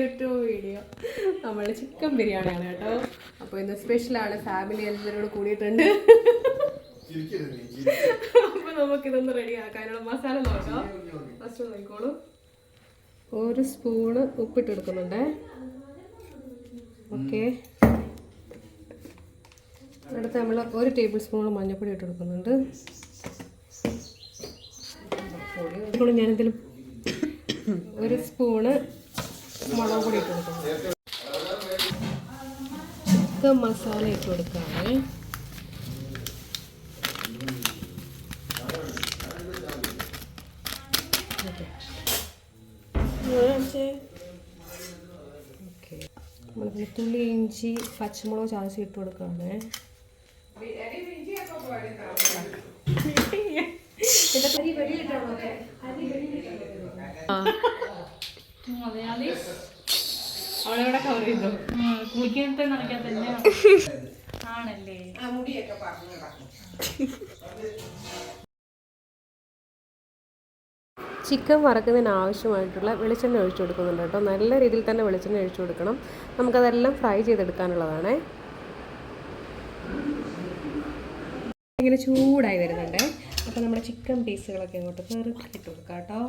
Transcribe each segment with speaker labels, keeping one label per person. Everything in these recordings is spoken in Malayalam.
Speaker 1: YouTube video. നമ്മൾ ചിക്കൻ ബിരിയാണിയാണ് കേട്ടോ. അപ്പോൾ ഇന്ന് സ്പെഷ്യലാണ് ഫാമിലി എല്ലാവരോട് കൂടിയിട്ടുണ്ട്. അപ്പോൾ നമുക്കിതൊന്ന് റെഡി ആക്കാനുള്ള മസാല നോക്കാം. ഫസ്റ്റ് നോക്കിക്കോളൂ. ഒരു സ്പൂണ് ഉപ്പിട്ട് എടുക്കുന്നുണ്ട് ഓക്കെ. അടുത്ത് നമ്മൾ ഒരു ടേബിൾ സ്പൂൺ മഞ്ഞൾപ്പൊടി ഇട്ടെടുക്കുന്നുണ്ട് ഞാനെന്തെങ്കിലും ഒരു സ്പൂണ് മുളക് പൊടി ഇട്ട് കൊടുക്കണം. ചിക്കൻ മസാല ഇട്ട് കൊടുക്കാണ് ഓക്കെ. ഇഞ്ചി പച്ചമുളക് ചാച്ചി ഇട്ട് കൊടുക്കാണ് അവളെവിടെ കവർ ചെയ്തു.
Speaker 2: കുളിക്കാനത്തെ നടക്കാൻ തന്നെ ആണല്ലേ?
Speaker 1: ചിക്കൻ വറക്കുന്നതിന് ആവശ്യമായിട്ടുള്ള വെളിച്ചെണ്ണ ഒഴിച്ചു കൊടുക്കുന്നുണ്ട് കേട്ടോ. നല്ല രീതിയിൽ തന്നെ വെളിച്ചെണ്ണ ഒഴിച്ചു കൊടുക്കണം. നമുക്കതെല്ലാം ഫ്രൈ ചെയ്തെടുക്കാനുള്ളതാണ്. ഇങ്ങനെ ചൂടായി വരുന്നുണ്ട്. അപ്പോൾ നമ്മുടെ ചിക്കൻ പീസുകളൊക്കെ ഇങ്ങോട്ട് കയറി ഇട്ട് കൊടുക്കാം കേട്ടോ.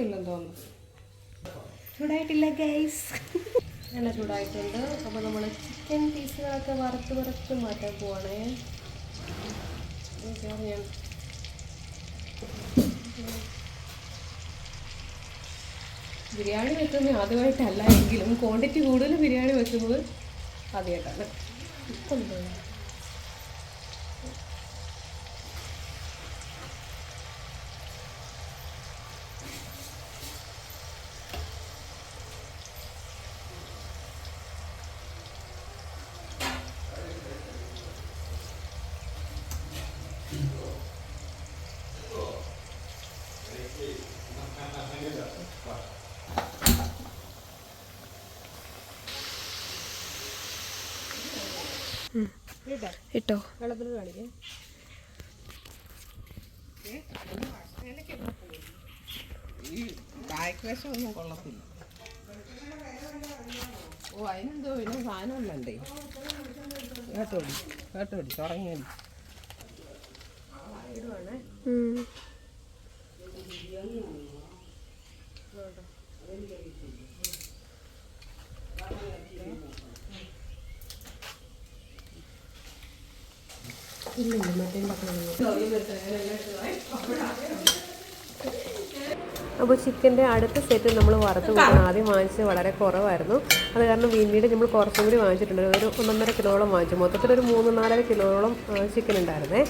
Speaker 1: നോക്കില്ലെന്ന് തോന്നുന്നു. ചൂടായിട്ടില്ല ഗൈസ് നല്ല ചൂടായിട്ടുണ്ട്. അപ്പോൾ നമ്മൾ ചിക്കൻ പീസുകളൊക്കെ വറുത്ത് വറുത്ത് മാറ്റാൻ പോവാണേ. ഞാൻ ബിരിയാണി വെക്കുന്നത് ആദ്യമായിട്ടല്ല എങ്കിലും ക്വാണ്ടിറ്റി കൂടുതൽ ബിരിയാണി വെക്കുന്നത് ആദ്യമായിട്ടാണ്. ഇപ്പം എന്തോ?
Speaker 2: ഇട്ടോ.
Speaker 3: ഓ അതിനെന്തോ പിന്നെ സാധനം വേണ്ടേ കേട്ടോടി കേട്ടോടി തുടങ്ങിയോടി.
Speaker 1: ഇല്ല ഇല്ല മറ്റേ അപ്പോൾ ചിക്കന്റെ അടുത്ത സെറ്റ് നമ്മൾ വറുത്ത് കൊടുക്കണം ആദ്യം വാങ്ങിച്ചത് വളരെ കുറവായിരുന്നു. അത് കാരണം പിന്നീട് നമ്മൾ കുറച്ചും കൂടി വാങ്ങിച്ചിട്ടുണ്ട്. ഒരു ഒന്നൊന്നര കിലോളം വാങ്ങിച്ചു. മൊത്തത്തിൽ ഒരു മൂന്ന് നാലര കിലോളം ചിക്കൻ ഉണ്ടായിരുന്നേ.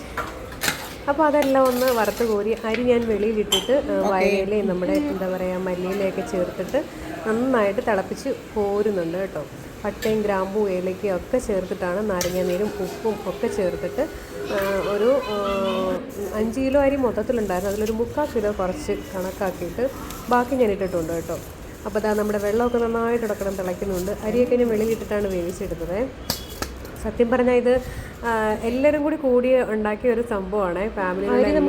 Speaker 1: അപ്പോൾ അതെല്ലാം ഒന്ന് വറുത്ത് കോരി അരി ഞാൻ വെളിയിലിട്ടിട്ട് വയലയിലയും നമ്മുടെ എന്താ പറയുക മല്ലിയിലയൊക്കെ ചേർത്തിട്ട് നന്നായിട്ട് തിളപ്പിച്ച് കോരുന്നുണ്ട് കേട്ടോ. പട്ടയും ഗ്രാമ്പും ഏലയ്ക്കും ഒക്കെ ചേർത്തിട്ടാണ് നാരങ്ങാനീരും ഉപ്പും ഒക്കെ ചേർത്തിട്ട് ഒരു അഞ്ച് കിലോ അരി മൊത്തത്തിലുണ്ടായിരുന്നു. അതിലൊരു മുക്കാൽ കിലോ കുറച്ച് കണക്കാക്കിയിട്ട് ബാക്കി ഞാൻ ഇട്ടിട്ടുണ്ട് കേട്ടോ. അപ്പോൾ അതാ നമ്മുടെ വെള്ളമൊക്കെ നന്നായിട്ട് ഇടക്കണം തിളയ്ക്കുന്നുണ്ട്. അരിയൊക്കെ ഞാൻ വെളിയിലിട്ടിട്ടാണ് വേവിച്ചെടുത്തത്. സത്യം പറഞ്ഞാൽ ഇത് എല്ലാവരും കൂടി കൂടി ഉണ്ടാക്കിയ ഒരു സംഭവമാണ്. എല്ലാവരും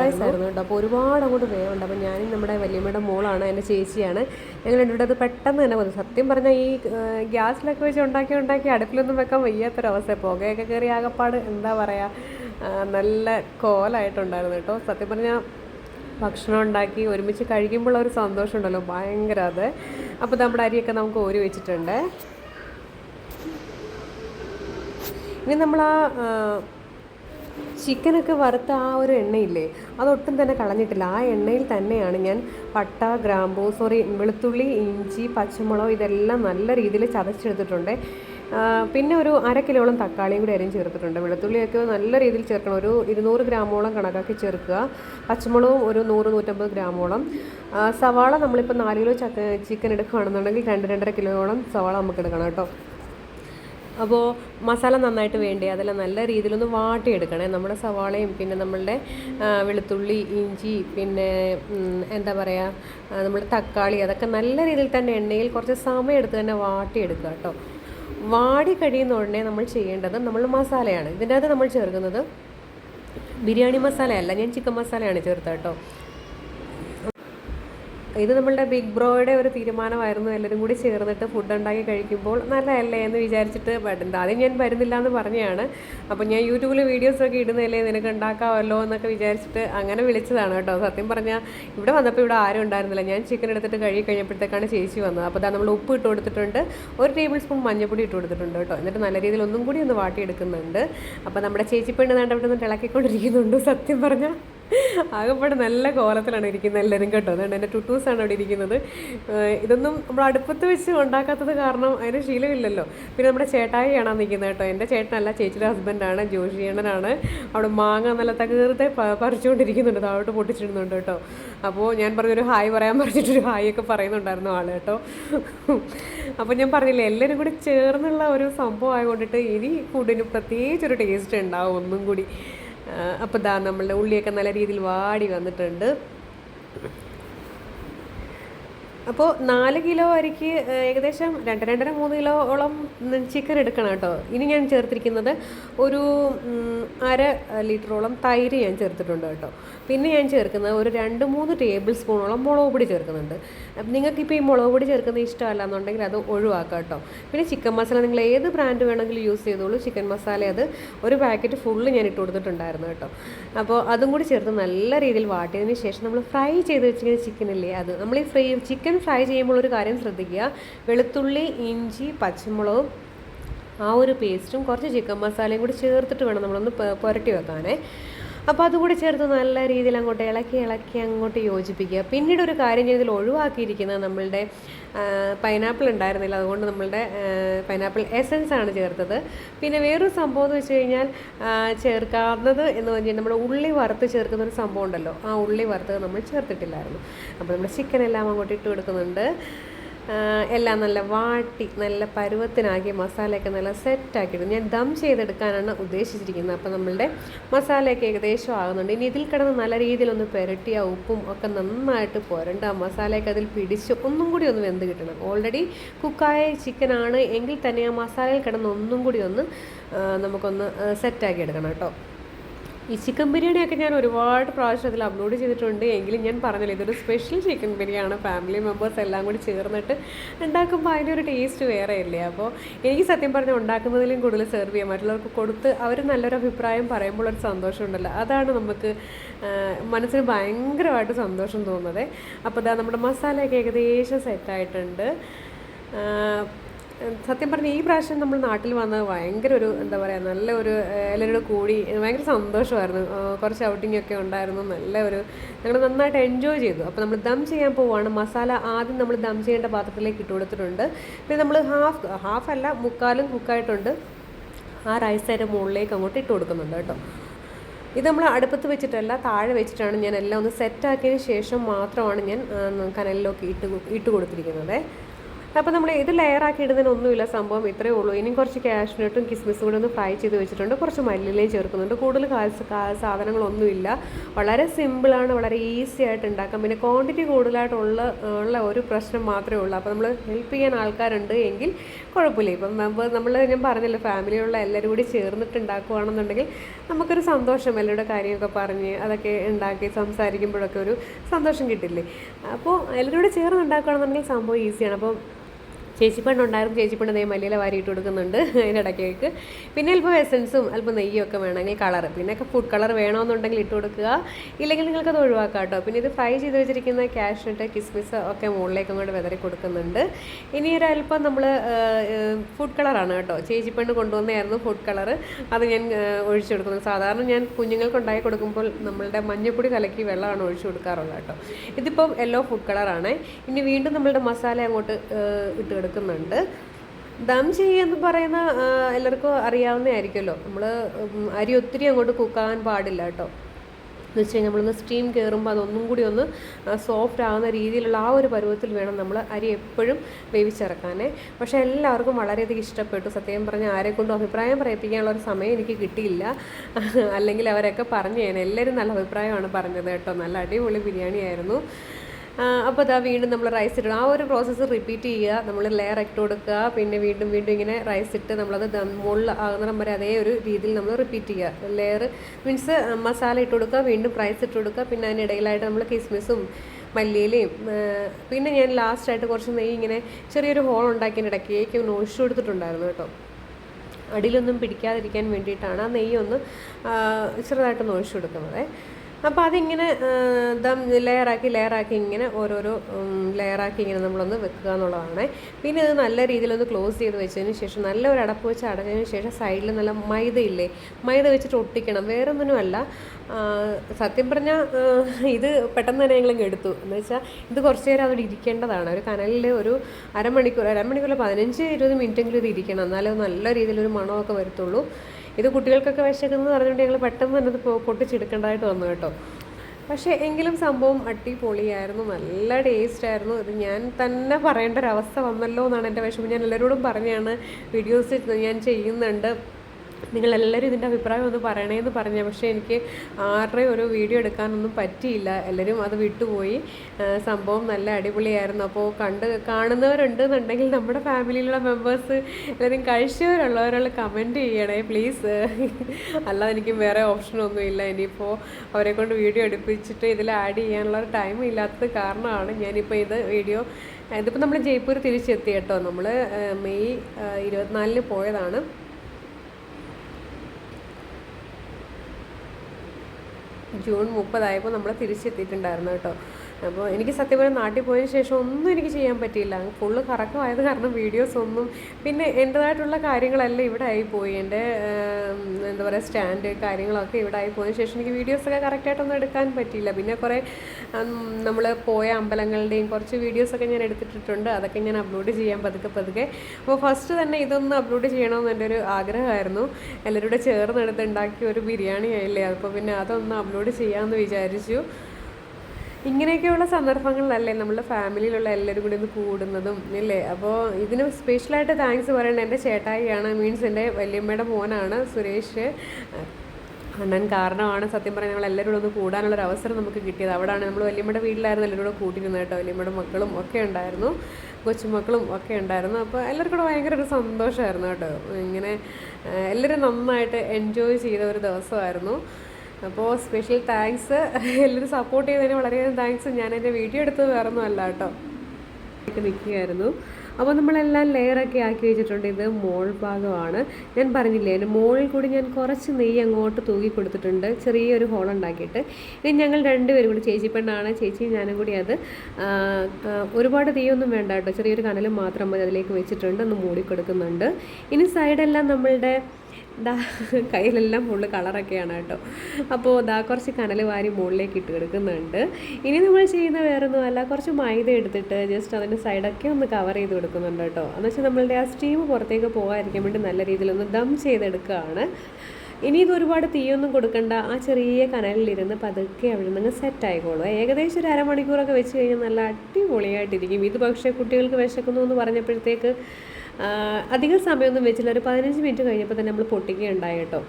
Speaker 1: റൈസ് ആയിരുന്നു കേട്ടോ. അപ്പോൾ ഒരുപാട് അങ്ങോട്ട് വേവുണ്ട്. അപ്പോൾ ഞാനും നമ്മുടെ വലിയമ്മയുടെ മോളാണ് എന്റെ ചേച്ചിയാണ്. ഞങ്ങൾ എന്റെ അത് പെട്ടെന്ന് തന്നെ വന്നു സത്യം പറഞ്ഞാൽ ഈ ഗ്യാസിലൊക്കെ വെച്ച് ഉണ്ടാക്കി ഉണ്ടാക്കി അടുപ്പിലൊന്നും വെക്കാൻ വയ്യാത്തൊരവസ്ഥ പുകയൊക്കെ കയറി ആകപ്പാട് എന്താ പറയുക നല്ല കോലായിട്ടുണ്ടായിരുന്നു കേട്ടോ. സത്യം പറഞ്ഞാൽ ഭക്ഷണം ഉണ്ടാക്കി ഒരുമിച്ച് കഴിക്കുമ്പോൾ ഒരു സന്തോഷമുണ്ടല്ലോ. ഭയങ്കര അത്. അപ്പോൾ നമ്മുടെ അരിയൊക്കെ നമുക്ക് ഓരി വെച്ചിട്ടുണ്ട്. ഇനി നമ്മൾ ആ ചിക്കനൊക്കെ വറുത്ത ആ ഒരു എണ്ണയില്ലേ അതൊട്ടും തന്നെ കളഞ്ഞിട്ടില്ല. ആ എണ്ണയിൽ തന്നെയാണ് ഞാൻ പട്ട ഗ്രാമ്പൂ സോറി വെളുത്തുള്ളി ഇഞ്ചി പച്ചമുളക് ഇതെല്ലാം നല്ല രീതിയിൽ ചതച്ചെടുത്തിട്ടുണ്ട്. പിന്നെ ഒരു അര കിലോളം തക്കാളിയും കൂടി അരിഞ്ഞ് ചേർത്തിട്ടുണ്ട്. വെളുത്തുള്ളിയൊക്കെ നല്ല രീതിയിൽ ചേർക്കണം. ഒരു ഇരുന്നൂറ് ഗ്രാമോളം കണക്കാക്കി ചേർക്കുക. പച്ചമുളകും ഒരു നൂറ് നൂറ്റമ്പത് ഗ്രാമോളം. സവാള നമ്മളിപ്പോൾ നാല് കിലോ ചക്ക ചിക്കൻ എടുക്കുകയാണെന്നുണ്ടെങ്കിൽ രണ്ട് രണ്ടര കിലോയോളം സവാള നമുക്ക് എടുക്കണം കേട്ടോ. അപ്പോൾ മസാല നന്നായിട്ട് വേണ്ടി? അതെല്ലാം നല്ല രീതിയിലൊന്ന് വാട്ടിയെടുക്കണേ. നമ്മുടെ സവാളയും പിന്നെ നമ്മളുടെ വെളുത്തുള്ളി ഇഞ്ചി പിന്നെ എന്താ പറയുക നമ്മുടെ തക്കാളി അതൊക്കെ നല്ല രീതിയിൽ തന്നെ എണ്ണയിൽ കുറച്ച് സമയം എടുത്ത് തന്നെ വാട്ടിയെടുക്കുക കേട്ടോ. വാടി കഴിയുന്ന ഉടനെ നമ്മൾ ചെയ്യേണ്ടത് നമ്മൾ മസാലയാണ്. ഇതിന്റെ അകത്ത് നമ്മൾ ചേർക്കുന്നത് ബിരിയാണി മസാലയല്ല ഞാൻ ചിക്കൻ മസാലയാണ് ചേർത്തത് കേട്ടോ. ഇത് നമ്മളുടെ ബിഗ് ബ്രോയുടെ ഒരു തീരുമാനമായിരുന്നു. എല്ലാവരും കൂടി ചേർന്നിട്ട് ഫുഡ് ഉണ്ടാക്കി കഴിക്കുമ്പോൾ നല്ലതല്ലേ എന്ന് വിചാരിച്ചിട്ട് വരുന്നത് ആദ്യം ഞാൻ വരുന്നില്ല എന്ന് പറഞ്ഞതാണ് അപ്പോൾ ഞാൻ യൂട്യൂബിൽ വീഡിയോസൊക്കെ ഇടുന്നതല്ലേ നിനക്ക് ഉണ്ടാക്കാമല്ലോ എന്നൊക്കെ വിചാരിച്ചിട്ട് അങ്ങനെ വിളിച്ചതാണ് കേട്ടോ. സത്യം പറഞ്ഞാൽ ഇവിടെ വന്നപ്പോൾ ഇവിടെ ആരും ഉണ്ടായിരുന്നില്ല. ഞാൻ ചിക്കൻ എടുത്തിട്ട് കഴുകി കഴിഞ്ഞപ്പോഴത്തേക്കാണ് ചേച്ചി വന്നത്. അപ്പോൾ അതാ നമ്മൾ ഉപ്പ് ഇട്ട് കൊടുത്തിട്ടുണ്ട്. ഒരു ടേബിൾ സ്പൂൺ മഞ്ഞൾപ്പൊടി ഇട്ട് കൊടുത്തിട്ടുണ്ട് കേട്ടോ. എന്നിട്ട് നല്ല രീതിയിൽ ഒന്നും കൂടി ഒന്ന് വാട്ടിയെടുക്കുന്നുണ്ട്. അപ്പോൾ നമ്മുടെ ചേച്ചി പെണ്ണ് വേണ്ട ഇവിടെ നിന്ന് ഇളക്കിക്കൊണ്ടിരിക്കുന്നുണ്ട് സത്യം പറഞ്ഞാൽ ആകെപ്പാടെ നല്ല കോലത്തിലാണ് ഇരിക്കുന്നത് എല്ലാവരും കേട്ടോ. അതുകൊണ്ട് എന്റെ ടുട്ടൂസാണ് അവിടെ ഇരിക്കുന്നത്. ഇതൊന്നും നമ്മൾ അടുപ്പത്ത് വെച്ച് ഉണ്ടാക്കാത്തത് കാരണം അതിന് ശീലമില്ലല്ലോ. പിന്നെ നമ്മുടെ ചേട്ടായിയാണ് നിൽക്കുന്നത് കേട്ടോ. എന്റെ ചേട്ടനല്ല ചേച്ചിയുടെ ഹസ്ബൻഡാണ് ജോഷിയണ്ണനാണ് അവിടെ മാങ്ങ നല്ല തകർത്തെ പറിച്ചുകൊണ്ടിരിക്കുന്നുണ്ട്. താഴോട്ട് പൊട്ടിച്ചിടുന്നുണ്ട് കേട്ടോ. അപ്പോൾ ഞാൻ പറഞ്ഞൊരു ഹായ് പറയാൻ പറഞ്ഞിട്ടൊരു ഹായ് ഒക്കെ പറയുന്നുണ്ടായിരുന്നു ആൾ കേട്ടോ. അപ്പോൾ ഞാൻ പറഞ്ഞില്ലേ എല്ലാവരും കൂടി ചേർന്നുള്ള ഒരു സംഭവം ആയതുകൊണ്ടിട്ട് ഇനി ഫുഡിന് പ്രത്യേകിച്ചൊരു ടേസ്റ്റ് ഉണ്ടാവും ഒന്നും കൂടി. അപ്പോൾ ദാ നമ്മളുടെ ഉള്ളിയൊക്കെ നല്ല രീതിയിൽ വാടി വന്നിട്ടുണ്ട്. അപ്പോൾ നാല് കിലോ അരിക്ക് ഏകദേശം രണ്ട് രണ്ടര മൂന്ന് കിലോളം ചിക്കൻ എടുക്കണം കേട്ടോ. ഇനി ഞാൻ ചേർത്തിരിക്കുന്നത് ഒരു അര ലിറ്ററോളം തൈര് ഞാൻ ചേർത്തിട്ടുണ്ട് കേട്ടോ. പിന്നെ ഞാൻ ചേർക്കുന്നത് ഒരു രണ്ട് മൂന്ന് ടേബിൾ സ്പൂണോളം മുളക് പൊടി ചേർക്കുന്നുണ്ട്. നിങ്ങൾക്കിപ്പോൾ ഈ മുളക് പൊടി ചേർക്കുന്നത് ഇഷ്ടമല്ല എന്നുണ്ടെങ്കിൽ അത് ഒഴിവാക്കാം കേട്ടോ. പിന്നെ ചിക്കൻ മസാല നിങ്ങൾ ഏത് ബ്രാൻഡ് വേണമെങ്കിലും യൂസ് ചെയ്തോളൂ. ചിക്കൻ മസാല അത് ഒരു പാക്കറ്റ് ഫുള്ള് ഞാൻ ഇട്ട് കൊടുത്തിട്ടുണ്ടായിരുന്നു കേട്ടോ. അപ്പോൾ അതും കൂടി ചേർത്ത് നല്ല രീതിയിൽ വാട്ടിയതിന് ശേഷം നമ്മൾ ഫ്രൈ ചെയ്ത് വെച്ചിരിക്കുന്ന ചിക്കൻ അല്ലേ അത്. നമ്മൾ ഈ ഫ്രൈ ചിക്കൻ ഫ്രൈ ചെയ്യുമ്പോൾ ഒരു കാര്യം ശ്രദ്ധിക്കുക. വെളുത്തുള്ളി ഇഞ്ചി പച്ചമുളകും ആ ഒരു പേസ്റ്റും കുറച്ച് ചിക്കൻ മസാലയും കൂടി ചേർത്തിട്ട് വേണം നമ്മളൊന്ന് പുരട്ടി വെക്കാനേ. അപ്പോൾ അതുകൂടി ചേർത്ത് നല്ല രീതിയിൽ അങ്ങോട്ട് ഇളക്കി ഇളക്കി അങ്ങോട്ട് യോജിപ്പിക്കുക. പിന്നീട് ഒരു കാര്യം ഇതിൽ ഒഴിവാക്കിയിരിക്കുന്നത് നമ്മളുടെ പൈനാപ്പിൾ ഉണ്ടായിരുന്നില്ല. അതുകൊണ്ട് നമ്മളുടെ പൈനാപ്പിൾ എസൻസ് ആണ് ചേർത്തത്. പിന്നെ വേറൊരു സംഭവം എന്ന് വെച്ച് കഴിഞ്ഞാൽ ചേർക്കാവുന്നത് എന്ന് പറഞ്ഞാൽ നമ്മുടെ ഉള്ളി വറുത്ത് ചേർക്കുന്ന ഒരു സംഭവം ഉണ്ടല്ലോ. ആ ഉള്ളി വറുത്തത് നമ്മൾ ചേർത്തിട്ടില്ലായിരുന്നു. അപ്പോൾ നമ്മൾ ചിക്കൻ എല്ലാം അങ്ങോട്ട് ഇട്ട് കൊടുക്കുന്നുണ്ട് എല്ലാം നല്ല വാട്ടി നല്ല പരുവത്തിനാക്കി മസാലയൊക്കെ നല്ല സെറ്റാക്കിയിട്ട് ഞാൻ ദം ചെയ്തെടുക്കാനാണ് ഉദ്ദേശിച്ചിരിക്കുന്നത്. അപ്പോൾ നമ്മളുടെ മസാലയൊക്കെ ഏകദേശം ആകുന്നുണ്ട്. ഇനി ഇതിൽ കിടന്ന് നല്ല രീതിയിലൊന്ന് പുരട്ടി ആ ഉപ്പും ഒക്കെ നന്നായിട്ട് പുരണ്ട് ആ മസാലയൊക്കെ അതിൽ പിടിച്ച് ഒന്നും കൂടി ഒന്ന് വെന്ത് കിട്ടണം. ഓൾറെഡി കുക്കായ ചിക്കനാണ് എങ്കിൽ തന്നെ ആ മസാലയിൽ കിടന്ന് ഒന്നും കൂടി ഒന്ന് നമുക്കൊന്ന് സെറ്റാക്കി എടുക്കണം കേട്ടോ. ഈ ചിക്കൻ ബിരിയാണിയൊക്കെ ഞാൻ ഒരുപാട് പ്രാവശ്യം അതിൽ അപ്ലോഡ് ചെയ്തിട്ടുണ്ട്. എങ്കിലും ഞാൻ പറഞ്ഞില്ല ഇതൊരു special chicken biryani family members എല്ലാം കൂടി ചേർന്നിട്ട് ഉണ്ടാക്കുമ്പോൾ അതിന്റെ ഒരു ടേസ്റ്റ് വേറെ ഇല്ലേ അപ്പോൾ എനിക്ക് സത്യം പറഞ്ഞാൽ ഉണ്ടാക്കുന്നതിലും കൂടുതൽ സെർവ് ചെയ്യാം മറ്റുള്ളവർക്ക് കൊടുത്ത് അവർ നല്ലൊരു അഭിപ്രായം പറയുമ്പോൾ ഒരു സന്തോഷം ഉണ്ടല്ലോ. അതാണ് നമുക്ക് മനസ്സിന് ഭയങ്കരമായിട്ട് സന്തോഷം തോന്നുന്നത്. അപ്പോൾ ഇതാ നമ്മുടെ മസാലയൊക്കെ ഏകദേശം സെറ്റായിട്ടുണ്ട് സത്യം പറഞ്ഞാൽ ഈ പ്രാവശ്യം നമ്മൾ നാട്ടിൽ വന്നത് ഭയങ്കര ഒരു എന്താ പറയുക നല്ല ഒരു എല്ലാവരോട് കൂടി ഭയങ്കര സന്തോഷമായിരുന്നു. കുറച്ച് ഔട്ടിംഗ് ഒക്കെ ഉണ്ടായിരുന്നു. നല്ല ഒരു ഞങ്ങൾ നന്നായിട്ട് എൻജോയ് ചെയ്തു. അപ്പോൾ നമ്മൾ ദം ചെയ്യാൻ പോവുകയാണ് മസാല ആദ്യം നമ്മൾ ദം ചെയ്യേണ്ട പാത്രത്തിലേക്ക് ഇട്ട് കൊടുത്തിട്ടുണ്ട്. പിന്നെ നമ്മൾ ഹാഫ് ഹാഫ് അല്ല മുക്കാലും കുക്കായിട്ടുണ്ട്. ആ റൈസ് അതിന്റെ മുകളിലേക്ക് അങ്ങോട്ട് ഇട്ട് കൊടുക്കുന്നുണ്ട് കേട്ടോ. ഇത് നമ്മൾ അടുപ്പത്ത് വെച്ചിട്ടല്ല താഴെ വെച്ചിട്ടാണ് ഞാൻ എല്ലാം ഒന്ന് സെറ്റാക്കിയതിന് ശേഷം മാത്രമാണ് ഞാൻ കനലിലൊക്കെ ഇട്ട് ഇട്ട് കൊടുത്തിരിക്കുന്നത്. അപ്പോൾ നമ്മൾ ഇത് ലെയറാക്കി ഇടുന്നതിനൊന്നുമില്ല സംഭവം ഇത്രയേ ഉള്ളൂ. ഇനി കുറച്ച് കാഷ്നട്ടും കിസ്മിസും കൂടെ ഒന്ന് ഫ്രൈ ചെയ്ത് വെച്ചിട്ടുണ്ട്. കുറച്ച് മല്ലിലയും ചേർക്കുന്നുണ്ട്. കൂടുതൽ സാധനങ്ങളൊന്നുമില്ല. വളരെ സിമ്പിളാണ് വളരെ ഈസി ആയിട്ട് ഉണ്ടാക്കാം. പിന്നെ ക്വാണ്ടിറ്റി കൂടുതലായിട്ടുള്ള ഉള്ള ഒരു പ്രശ്നം മാത്രമേ ഉള്ളൂ. അപ്പോൾ നമ്മൾ ഹെൽപ്പ് ചെയ്യാൻ ആൾക്കാരുണ്ട് എങ്കിൽ കുഴപ്പമില്ല. ഇപ്പം നമ്മൾ ഞാൻ പറഞ്ഞല്ലോ ഫാമിലിയുള്ള എല്ലാവരും കൂടി ചേർന്നിട്ട് ഉണ്ടാക്കുകയാണെന്നുണ്ടെങ്കിൽ നമുക്കൊരു സന്തോഷം. എല്ലാവരുടെ കാര്യമൊക്കെ പറഞ്ഞ് അതൊക്കെ ഉണ്ടാക്കി സംസാരിക്കുമ്പോഴൊക്കെ ഒരു സന്തോഷം കിട്ടില്ലേ? അപ്പോൾ എല്ലാവരും കൂടി ചേർന്ന് ഉണ്ടാക്കുകയാണെന്നുണ്ടെങ്കിൽ സംഭവം ഈസിയാണ് അപ്പോൾ ചേച്ചിപ്പെണ്ണുണ്ടായിരുന്നു. ചേച്ചിപ്പണ്ണ് നെയ്യ് മല്ലിയില വാരിയിട്ട് കൊടുക്കുന്നുണ്ട് അതിന്റെ ഇടയ്ക്കേക്ക് പിന്നെ അല്പം എസൻസും അല്പം നെയ്യും ഒക്കെ വേണമെങ്കിൽ കളർ പിന്നെ ഒക്കെ ഫുഡ് കളർ വേണമെന്നുണ്ടെങ്കിൽ ഇട്ട് കൊടുക്കുക. ഇല്ലെങ്കിൽ നിങ്ങൾക്കത് ഒഴിവാക്കാം കേട്ടോ. പിന്നെ ഇത് ഫ്രൈ ചെയ്ത് വെച്ചിരിക്കുന്ന ക്യാഷ്നട്ട് കിസ്മിസ് ഒക്കെ മുകളിലേക്ക് അങ്ങോട്ട് വിതറി കൊടുക്കുന്നുണ്ട്. ഇനി ഒരു അല്പം നമ്മൾ ഫുഡ് കളറാണ് കേട്ടോ. ചേച്ചിപ്പണ്ണ് കൊണ്ടുവന്നായിരുന്നു ഫുഡ് കളർ അത് ഞാൻ ഒഴിച്ചു കൊടുക്കുന്നത്. സാധാരണ ഞാൻ കുഞ്ഞുങ്ങൾക്ക് ഉണ്ടാക്കി കൊടുക്കുമ്പോൾ നമ്മളുടെ മഞ്ഞപ്പൊടി കലക്കി വെള്ളമാണ് ഒഴിച്ചു കൊടുക്കാറുള്ളത് കേട്ടോ. ഇതിപ്പം യെല്ലോ ഫുഡ് കളറാണ് ഇനി വീണ്ടും നമ്മളുടെ മസാല അങ്ങോട്ട് ഇട്ട് കൊടുക്കുന്നുണ്ട് ദം ചെയ്യ എന്ന് പറയുന്ന എല്ലാവർക്കും അറിയാവുന്നതായിരിക്കുമല്ലോ. നമ്മൾ അരി ഒത്തിരി അങ്ങോട്ട് കുക്കാകാൻ പാടില്ല കേട്ടോ. എന്ന് വെച്ച് കഴിഞ്ഞാൽ നമ്മളൊന്ന് സ്റ്റീം കയറുമ്പോൾ അതൊന്നും കൂടി ഒന്ന് സോഫ്റ്റ് ആവുന്ന രീതിയിലുള്ള ആ ഒരു പരുവത്തിൽ വേണം നമ്മൾ അരി എപ്പോഴും വേവിച്ചിറക്കാനേ. പക്ഷേ എല്ലാവർക്കും വളരെയധികം ഇഷ്ടപ്പെട്ടു. സത്യം പറഞ്ഞാൽ ആരെക്കൊണ്ടും അഭിപ്രായം പറയിപ്പിക്കാനുള്ള ഒരു സമയം എനിക്ക് കിട്ടിയില്ല. അല്ലെങ്കിൽ അവരൊക്കെ പറഞ്ഞു ഞാൻ എല്ലാവരും നല്ല അഭിപ്രായമാണ് പറഞ്ഞത് കേട്ടോ. നല്ല അടിപൊളി ബിരിയാണി ആയിരുന്നു അപ്പോൾ അതാ വീണ്ടും നമ്മൾ റൈസ് ഇടണം ആ ഒരു പ്രോസസ്സ് റിപ്പീറ്റ് ചെയ്യുക നമ്മൾ ലെയർ ഇട്ട് കൊടുക്കുക പിന്നെ വീണ്ടും വീണ്ടും ഇങ്ങനെ റൈസ് ഇട്ട് നമ്മളത് മുകളിൽ ആകുന്നിടം വരെ അതേ ഒരു രീതിയിൽ നമ്മൾ റിപ്പീറ്റ് ചെയ്യുക. ലെയർ മീൻസ് മസാല ഇട്ട് കൊടുക്കുക വീണ്ടും റൈസ് ഇട്ട് കൊടുക്കുക പിന്നെ അതിനിടയിലായിട്ട് നമ്മൾ കിസ്മിസും മല്ലിയിലയും പിന്നെ ഞാൻ ലാസ്റ്റായിട്ട് കുറച്ച് നെയ്യ് ഇങ്ങനെ ചെറിയൊരു ഹോൾ ഉണ്ടാക്കിയതിന് ഇടയ്ക്കേക്ക് ഒന്ന് ഒഴിച്ചു കൊടുത്തിട്ടുണ്ടായിരുന്നു കേട്ടോ. അടിയിലൊന്നും പിടിക്കാതിരിക്കാൻ വേണ്ടിയിട്ടാണ് ആ നെയ്യൊന്ന് ചെറുതായിട്ടൊന്ന് ഒഴിച്ചു കൊടുക്കുന്നത്. അപ്പോൾ അതിങ്ങനെ ദം ലെയറാക്കി ലെയറാക്കി ഇങ്ങനെ ഓരോരോ ലെയറാക്കി ഇങ്ങനെ നമ്മളൊന്ന് വെക്കുക എന്നുള്ളതാണ്. പിന്നെ ഇത് നല്ല രീതിയിലൊന്ന് ക്ലോസ് ചെയ്ത് വെച്ചതിന് ശേഷം നല്ല ഒരു അടപ്പ് വെച്ച് അടഞ്ഞതിന് ശേഷം സൈഡിൽ നല്ല മൈദയില്ലേ മൈദ വെച്ചിട്ട് ഒട്ടിക്കണം. വേറെ ഒന്നിനുമല്ല സത്യം പറഞ്ഞാൽ ഇത് പെട്ടെന്ന് തന്നെ ഞങ്ങൾ എടുത്തു. എന്ന് വെച്ചാൽ ഇത് കുറച്ച് നേരം അവിടെ ഇരിക്കേണ്ടതാണ്. ഒരു കനലിൽ ഒരു അരമണിക്കൂർ അരമണിക്കൂറിൽ പതിനഞ്ച് ഇരുപത് മിനിറ്റെങ്കിലും ഇത് ഇരിക്കണം. എന്നാലേ നല്ല രീതിയിലൊരു മണമൊക്കെ വരത്തുള്ളൂ. ഇത് കുട്ടികൾക്കൊക്കെ വിശക്കുന്നത് പറഞ്ഞുകൊണ്ട് ഞങ്ങൾ പെട്ടെന്ന് തന്നെ പൊട്ടിച്ചെടുക്കേണ്ടതായിട്ട് വന്നു കേട്ടോ. പക്ഷേ എങ്കിലും സംഭവം അടിപൊളിയായിരുന്നു നല്ല ടേസ്റ്റ് ആയിരുന്നു ഇത് ഞാൻ തന്നെ പറയേണ്ട ഒരവസ്ഥ വന്നല്ലോ എന്നാണ് എന്റെ വിഷമം. ഞാൻ എല്ലാവരോടും പറഞ്ഞാണ് വീഡിയോസ് ഞാൻ ചെയ്യുന്നുണ്ട്. നിങ്ങളെല്ലാവരും ഇതിന്റെ അഭിപ്രായം ഒന്ന് പറയണേന്ന് പറഞ്ഞു. പക്ഷേ എനിക്ക് ആരുടെയും ഒരു വീഡിയോ എടുക്കാനൊന്നും പറ്റിയില്ല. എല്ലാവരും അത് വിട്ടുപോയി. സംഭവം നല്ല അടിപൊളിയായിരുന്നു. അപ്പോൾ കണ്ട് കാണുന്നവരുണ്ട് എന്നുണ്ടെങ്കിൽ നമ്മുടെ ഫാമിലിയിലുള്ള മെമ്പേഴ്സ് എല്ലാവരും കഴിച്ചവരുള്ളവരുള്ള കമന്റ് ചെയ്യണേ പ്ലീസ്. അല്ലാതെ എനിക്ക് വേറെ ഓപ്ഷനൊന്നും ഇല്ല. ഇനിയിപ്പോൾ അവരെ കൊണ്ട് വീഡിയോ എടുപ്പിച്ചിട്ട് ഇതിൽ ആഡ് ചെയ്യാനുള്ള ടൈം ഇല്ലാത്തത് കാരണമാണ് ഞാനിപ്പോൾ ഇത് വീഡിയോ ഇതിപ്പോൾ നമ്മൾ ജയ്പൂർ തിരിച്ചെത്തി കേട്ടോ. നമ്മൾ മെയ് ഇരുപത്തിനാലിന് പോയതാണ്. ജൂൺ മുപ്പതായപ്പോൾ നമ്മൾ തിരിച്ചെത്തിയിട്ടുണ്ടായിരുന്നു കേട്ടോ. അപ്പോൾ എനിക്ക് സത്യം പറഞ്ഞാൽ നാട്ടിൽ പോയതിന് ശേഷം ഒന്നും എനിക്ക് ചെയ്യാൻ പറ്റിയില്ല. ഫുള്ള് കറക്കമായത് കാരണം വീഡിയോസ് ഒന്നും. പിന്നെ എന്റെതായിട്ടുള്ള കാര്യങ്ങളെല്ലാം ഇവിടെ ആയിപ്പോയി എന്റെ എന്താ പറയുക സ്റ്റാൻഡ് കാര്യങ്ങളൊക്കെ ഇവിടെ ആയി പോയതിന് ശേഷം എനിക്ക് വീഡിയോസൊക്കെ കറക്റ്റായിട്ടൊന്നും എടുക്കാൻ പറ്റിയില്ല. പിന്നെ കുറേ നമ്മൾ പോയ അമ്പലങ്ങളുടെയും കുറച്ച് വീഡിയോസൊക്കെ ഞാൻ എടുത്തിട്ടുണ്ട് അതൊക്കെ ഞാൻ അപ്ലോഡ് ചെയ്യാൻ പതുക്കെ പതുക്കെ. അപ്പോൾ ഫസ്റ്റ് തന്നെ ഇതൊന്ന് അപ്ലോഡ് ചെയ്യണമെന്ന് എന്റെ ഒരു ആഗ്രഹമായിരുന്നു. എല്ലാവരും കൂടെ ചേർന്നെടുത്ത് ഉണ്ടാക്കിയ ഒരു ബിരിയാണി ആയില്ലേ? അപ്പോൾ പിന്നെ അതൊന്ന് അപ്ലോഡ് ചെയ്യാമെന്ന് വിചാരിച്ചു. ഇങ്ങനെയൊക്കെയുള്ള സന്ദർഭങ്ങളിലല്ലേ നമ്മുടെ ഫാമിലിയിലുള്ള എല്ലാവരും കൂടി ഒന്ന് കൂടുന്നതും ഇല്ലേ? അപ്പോൾ ഇതിന് സ്പെഷ്യലായിട്ട് താങ്ക്സ് പറയേണ്ടത് എന്റെ ചേട്ടായിയാണ് മീൻസ് എന്റെ വല്യമ്മയുടെ മോനാണ് സുരേഷ്. അണ്ണൻ കാരണമാണ് സത്യം പറഞ്ഞാൽ ഞങ്ങൾ എല്ലാവരും കൂടെ ഒന്ന് കൂടാനുള്ളൊരു അവസരം നമുക്ക് കിട്ടിയത്. അവിടെയാണ് നമ്മൾ വല്യമ്മയുടെ വീട്ടിലായിരുന്നു എല്ലാവരും കൂടെ കൂട്ടിയിരുന്നത് കേട്ടോ. വല്യമ്മയുടെ മക്കളും ഒക്കെ ഉണ്ടായിരുന്നു കൊച്ചുമക്കളും ഒക്കെ ഉണ്ടായിരുന്നു. അപ്പോൾ എല്ലാവർക്കും കൂടെ ഭയങ്കര ഒരു സന്തോഷമായിരുന്നു കേട്ടോ. ഇങ്ങനെ എല്ലാവരും നന്നായിട്ട് എൻജോയ് ചെയ്ത ഒരു ദിവസമായിരുന്നു. അപ്പോൾ സ്പെഷ്യൽ താങ്ക്സ് എല്ലാവരും സപ്പോർട്ട് ചെയ്തതിന് വളരെയധികം താങ്ക്സ് ഞാൻ എന്റെ വീഡിയോ എടുത്തത് വേറൊന്നും അല്ല കേട്ടോ. നിൽക്കുകയായിരുന്നു. അപ്പോൾ നമ്മളെല്ലാം ലെയറൊക്കെ ആക്കി വെച്ചിട്ടുണ്ട്. ഇത് മോൾ ഭാഗമാണ്. ഞാൻ പറഞ്ഞില്ലേ എന്റെ മോളിൽ കൂടി ഞാൻ കുറച്ച് നെയ്യ് അങ്ങോട്ട് തൂക്കി കൊടുത്തിട്ടുണ്ട്. ചെറിയൊരു ഹോൾ ഉണ്ടാക്കിയിട്ട്. ഇനി ഞങ്ങൾ രണ്ടുപേരും കൂടി ചേച്ചി പെണ്ണാണ് ചേച്ചി ഞാനും കൂടി അത് ഒരുപാട് തീയൊന്നും വേണ്ട കേട്ടോ. ചെറിയൊരു കനലും മാത്രം മതി അതിലേക്ക് വെച്ചിട്ടുണ്ട്. ഒന്ന് മൂടി കൊടുക്കുന്നുണ്ട് ഇനി സൈഡെല്ലാം നമ്മളുടെ ദാ കയ്യിലെല്ലാം ഫുള്ള് കളറൊക്കെയാണ് കേട്ടോ. അപ്പോൾ ദാ കുറച്ച് കനൽ വാരി മുകളിലേക്ക് ഇട്ട് കൊടുക്കുന്നുണ്ട് ഇനി നമ്മൾ ചെയ്യുന്ന വേറൊന്നും അല്ല കുറച്ച് മൈദ എടുത്തിട്ട് ജസ്റ്റ് അതിന്റെ സൈഡൊക്കെ ഒന്ന് കവർ ചെയ്ത് കൊടുക്കുന്നുണ്ട് കേട്ടോ. എന്ന് വെച്ചാൽ നമ്മളുടെ ആ സ്റ്റീം പുറത്തേക്ക് പോകാതിരിക്കാൻ വേണ്ടി നല്ല രീതിയിലൊന്ന് ദം ചെയ്തെടുക്കുകയാണ്. ഇനി ഇത് ഒരുപാട് തീയൊന്നും കൊടുക്കണ്ട. ആ ചെറിയ കനലിലിരുന്ന് പതുക്കെ അവിടെ നിന്ന് സെറ്റ് ആയിക്കോളൂ. ഏകദേശം ഒരു അരമണിക്കൂറൊക്കെ വെച്ച് കഴിഞ്ഞാൽ നല്ല അടിപൊളിയായിട്ടിരിക്കും. ഇത് പക്ഷേ കുട്ടികൾക്ക് വിശക്കുന്നു എന്ന് പറഞ്ഞപ്പോഴത്തേക്ക് അധികം സമയമൊന്നും വെച്ചില്ല. ഒരു പതിനഞ്ച് മിനിറ്റ് കഴിഞ്ഞപ്പോൾ തന്നെ നമ്മൾ പൊട്ടിക്കുകയുണ്ടായി കേട്ടോ.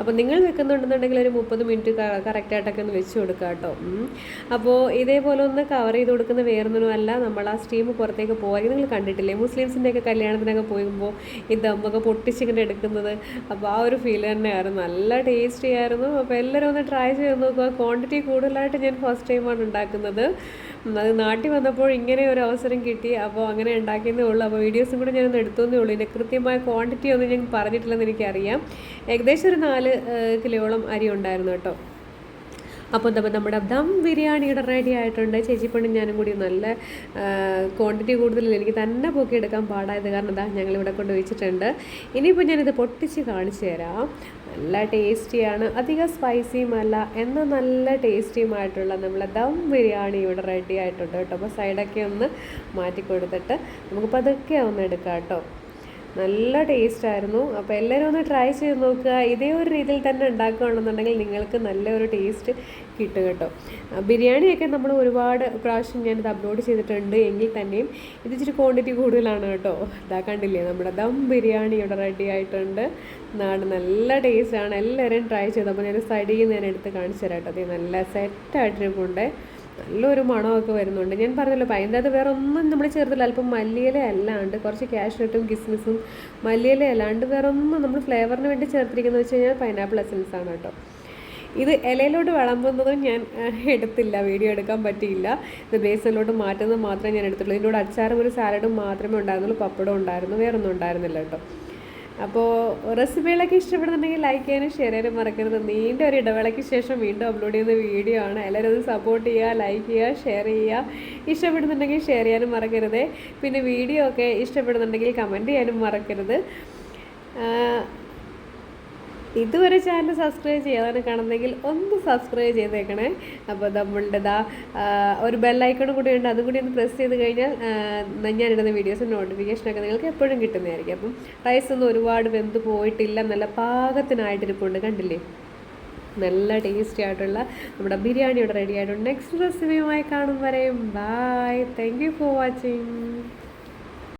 Speaker 1: അപ്പോൾ നിങ്ങൾ വെക്കുന്നുണ്ടെന്നുണ്ടെങ്കിൽ ഒരു മുപ്പത് മിനിറ്റ് കറക്റ്റായിട്ടൊക്കെ ഒന്ന് വെച്ച് കൊടുക്കുക കേട്ടോ. അപ്പോൾ ഇതേപോലെ ഒന്ന് കവർ ചെയ്ത് കൊടുക്കുന്ന വേറൊന്നുമല്ല നമ്മൾ ആ സ്റ്റീം പുറത്തേക്ക് പോകാൻ നിങ്ങൾ കണ്ടിട്ടില്ലേ? മുസ്ലിംസിന്റെയൊക്കെ കല്യാണത്തിനൊക്കെ പോകുമ്പോൾ ഈ ദമ്മൊക്കെ പൊട്ടിച്ചിങ്ങനെ എടുക്കുന്നത്. അപ്പോൾ ആ ഒരു ഫീൽ തന്നെയായിരുന്നു. നല്ല ടേസ്റ്റി ആയിരുന്നു. അപ്പോൾ എല്ലാവരും ഒന്ന് ട്രൈ ചെയ്ത് നോക്കുക ക്വാണ്ടിറ്റി കൂടുതലായിട്ട് ഞാൻ ഫസ്റ്റ് ടൈമാണ് ഉണ്ടാക്കുന്നത്. നാട്ടിൽ വന്നപ്പോൾ ഇങ്ങനെ ഒരു അവസരം കിട്ടി. അപ്പോൾ അങ്ങനെ ഉണ്ടാക്കിയതേ ഉള്ളൂ. അപ്പോൾ വീഡിയോസും കൂടെ ഞാനൊന്ന് എടുത്തതേ ഉള്ളൂ. ഇതിന്റെ കൃത്യമായ ക്വാണ്ടിറ്റി ഒന്നും ഞാൻ പറഞ്ഞിട്ടില്ലെന്ന് എനിക്കറിയാം. ഏകദേശം ഒരു നാല് കിലോളം അരി ഉണ്ടായിരുന്നു കേട്ടോ. അപ്പോൾ എന്താ നമ്മുടെ ദം ബിരിയാണിയുടെ റെഡി ആയിട്ടുണ്ട്. ചേച്ചിപ്പണ്ണും ഞാനും കൂടി നല്ല ക്വാണ്ടിറ്റി കൂടുതലില്ല എനിക്ക് തന്നെ പൊക്കിയെടുക്കാൻ പാടായത് കാരണം എന്താ ഞങ്ങളിവിടെ കൊണ്ട് വെച്ചിട്ടുണ്ട്. ഇനിയിപ്പോൾ ഞാനിത് പൊട്ടിച്ച് കാണിച്ചു തരാം. നല്ല ടേസ്റ്റിയാണ്. അധികം സ്പൈസിയും അല്ല. എന്നാൽ നല്ല ടേസ്റ്റിയുമായിട്ടുള്ള നമ്മളെ ദം ബിരിയാണി ഇവിടെ റെഡി ആയിട്ടുണ്ട് കേട്ടോ. അപ്പോൾ സൈഡൊക്കെ ഒന്ന് മാറ്റി കൊടുത്തിട്ട് നമുക്ക് പതുക്കെ ഒന്ന് എടുക്കാം കേട്ടോ. നല്ല ടേസ്റ്റ് ആയിരുന്നു. അപ്പോൾ എല്ലാവരും ഒന്ന് ട്രൈ ചെയ്ത് നോക്കുക. ഇതേ ഒരു രീതിയിൽ തന്നെ ഉണ്ടാക്കുകയാണെന്നുണ്ടെങ്കിൽ നിങ്ങൾക്ക് നല്ലൊരു ടേസ്റ്റ് കിട്ടും കേട്ടോ. ബിരിയാണിയൊക്കെ നമ്മൾ ഒരുപാട് പ്രാവശ്യം ഞാനിത് അപ്ലോഡ് ചെയ്തിട്ടുണ്ട്. എങ്കിൽ തന്നെയും ഇത് ഇച്ചിരി ക്വാണ്ടിറ്റി കൂടുതലാണ് കേട്ടോ. ഇതാ കണ്ടില്ലേ നമ്മുടെ ദം ബിരിയാണി ഇവിടെ റെഡി ആയിട്ടുണ്ട്. നാട് നല്ല ടേസ്റ്റാണ് എല്ലാവരും ട്രൈ ചെയ്തു. അപ്പോൾ ഞാൻ സൈഡിൽ നിന്ന് ഞാൻ എടുത്ത് കാണിച്ചു തരാം കേട്ടോ. അത് നല്ല സെറ്റായിട്ടിരിപ്പുണ്ട് നല്ലൊരു മണമൊക്കെ വരുന്നുണ്ട്. ഞാൻ പറഞ്ഞല്ലോ അതിന്റെ അത് വേറെ ഒന്നും നമ്മൾ ചേർത്തില്ല. അല്പം മല്ലിയില അല്ലാണ്ട് കുറച്ച് കാഷ്നട്ടും കിസ്മിസും മല്ലിയില അല്ലാണ്ട് വേറെ ഒന്നും നമ്മൾ ഫ്ലേവറിന് വേണ്ടി ചേർത്തിരിക്കുന്നത് വെച്ച് കഴിഞ്ഞാൽ പൈനാപ്പിൾ എസൻസ് ആണ് കേട്ടോ. ഇത് ഇലയിലോട്ട് വിളമ്പുന്നതും ഞാൻ എടുത്തില്ല. വീഡിയോ എടുക്കാൻ പറ്റിയില്ല. ഇത് ബേസിലോട്ട് മാറ്റുന്നത് മാത്രമേ ഞാൻ എടുത്തുള്ളൂ. ഇതിന്റെ കൂടെ അച്ചാറും ഒരു സാലഡും മാത്രമേ ഉണ്ടായിരുന്നുള്ളൂ. പപ്പടം ഉണ്ടായിരുന്നു. വേറൊന്നും ഉണ്ടായിരുന്നില്ല കേട്ടോ. അപ്പോൾ റെസിപ്പികളൊക്കെ ഇഷ്ടപ്പെടുന്നുണ്ടെങ്കിൽ ലൈക്ക് ചെയ്യാനും ഷെയർ ചെയ്യാനും മറക്കരുത്. നീണ്ട ഒരു ഇടവേളയ്ക്ക് ശേഷം വീണ്ടും അപ്ലോഡ് ചെയ്യുന്ന വീഡിയോ ആണ്. എല്ലാവരും അത് സപ്പോർട്ട് ചെയ്യുക ലൈക്ക് ചെയ്യുക ഷെയർ ചെയ്യുക. ഇഷ്ടപ്പെടുന്നുണ്ടെങ്കിൽ ഷെയർ ചെയ്യാനും മറക്കരുത്. പിന്നെ വീഡിയോ ഒക്കെ ഇഷ്ടപ്പെടുന്നുണ്ടെങ്കിൽ കമന്റ് ചെയ്യാനും മറക്കരുത്. ഇതുവരെ ചാനൽ സബ്സ്ക്രൈബ് ചെയ്യാതാണ് കാണുന്നതെങ്കിൽ ഒന്ന് സബ്സ്ക്രൈബ് ചെയ്തേക്കണേ. അപ്പോൾ നമ്മളുടെ ദാ ഒരു ബെല്ലൈക്കണും കൂടി ഉണ്ട്. അതും കൂടി ഒന്ന് പ്രസ് ചെയ്ത് കഴിഞ്ഞാൽ ഞാനിടുന്ന വീഡിയോസ് നോട്ടിഫിക്കേഷനൊക്കെ നിങ്ങൾക്ക് എപ്പോഴും കിട്ടുന്നതായിരിക്കും. അപ്പം റൈസ് ഒന്നും ഒരുപാട് വെന്ത് പോയിട്ടില്ല നല്ല പാകത്തിനായിട്ടിരിപ്പുണ്ട്. കണ്ടില്ലേ? നല്ല ടേസ്റ്റി ആയിട്ടുള്ള നമ്മുടെ ബിരിയാണി ഇവിടെ റെഡി ആയിട്ടുണ്ട് നെക്സ്റ്റ് റെസിപ്പിയുമായി കാണും വരെയും. Bye thank you for watching